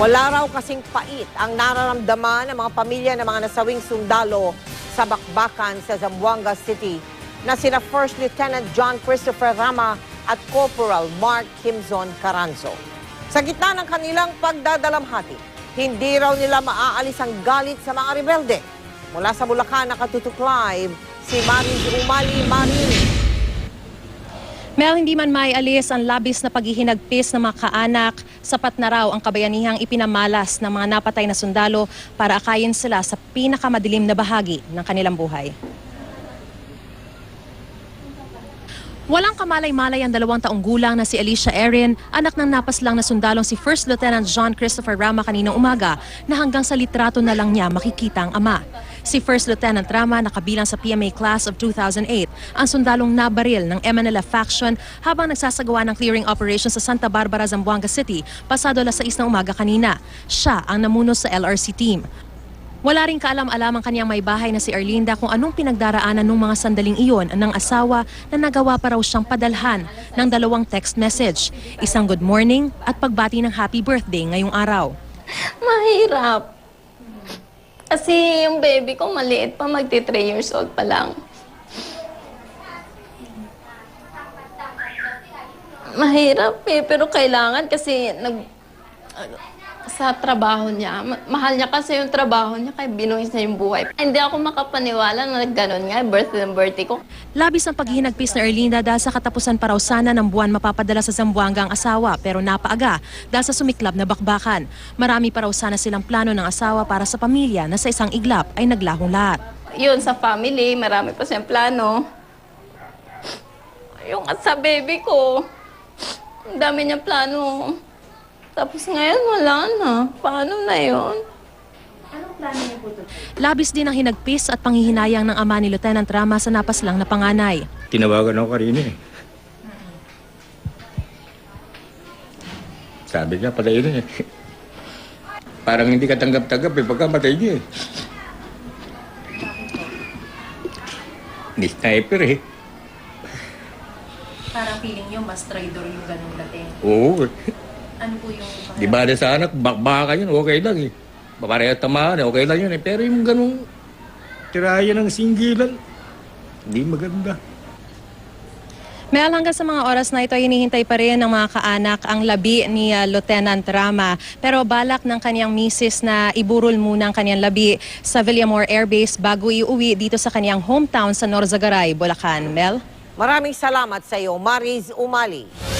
Wala raw kasing pait ang nararamdaman ng mga pamilya ng mga nasawing sundalo sa bakbakan sa Zamboanga City na sina First Lieutenant John Christopher Rama at Corporal Mark Kimzon Caranzo. Sa gitna ng kanilang pagdadalamhati, hindi raw nila maaalis ang galit sa mga rebelde. Mula sa Bulacan, nakatutok live si Marin Umali Marin. Mel, hindi man may alis ang labis na paghihinagpis ng mga kaanak, sapat na raw ang kabayanihang ipinamalas ng mga napatay na sundalo para akayin sila sa pinakamadilim na bahagi ng kanilang buhay. Walang kamalay-malay ang dalawang taong gulang na si Alicia Erin, anak ng napaslang na sundalong si First Lieutenant John Christopher Rama kaninang umaga na hanggang sa litrato na lang niya makikita ang ama. Si First Lieutenant Rama nakabilang sa PMA Class of 2008, ang sundalong nabaril ng MNLF faction habang nagsasagawa ng clearing operation sa Santa Barbara, Zamboanga City pasado alas 6 ng umaga kanina. Siya ang namuno sa LRC team. Wala rin kaalam-alam ang kanyang may bahay na si Arlinda kung anong pinagdaraanan ng mga sandaling iyon ng asawa na nagawa pa raw siyang padalhan ng dalawang text message. Isang good morning at pagbati ng happy birthday ngayong araw. Mahirap. Kasi yung baby ko maliit pa, magti 3 years old pa lang. Mahirap eh, pero kailangan kasi nag sa trabaho niya. Ma- mahal niya kasi yung trabaho niya, kaya binuhis niya yung buhay. Hindi ako makapaniwala na gano'n nga, birthday ng birthday ko. Labis ang paghihinagpis na Erlinda dahil sa katapusan pa raw sana ng buwan mapapadala sa Zamboanga ang asawa pero napaaga dahil sa sumiklab na bakbakan. Marami pa raw sana silang plano ng asawa para sa pamilya na sa isang iglap ay naglahong lahat. Yun, sa family, marami pa siyang plano. Yung at sa baby ko, ang dami niyang plano. Tapos ngayon, wala na. Paano na yun? Labis din ang hinagpis at panghihinayang ng ama ni Lieutenant Rama sa napaslang na panganay. Tinawagan ako kanina eh. Sabi niya, patay na eh. Parang hindi ka tanggap-tanggap eh, pagkamatay niya eh. Ni sniper eh. Parang feeling nyo mas traitor yung ganung dating. Oo eh. Ano po yung... Di ba sa anak, bakbaka yun, okay lang eh. Papareha tamaan, okay lang yun eh. Pero yung ganung tirayan ng singgilan, hindi maganda. Mel, hanggang sa mga oras na ito, hinihintay pa rin ng mga kaanak ang labi ni uh, Lieutenant Rama. Pero balak ng kanyang misis na iburol muna ang kanyang labi sa Villamor Air Base bago iuwi dito sa kanyang hometown sa Norzagaray, Bulacan. Mel? Maraming salamat sa iyo, Mariz Umali.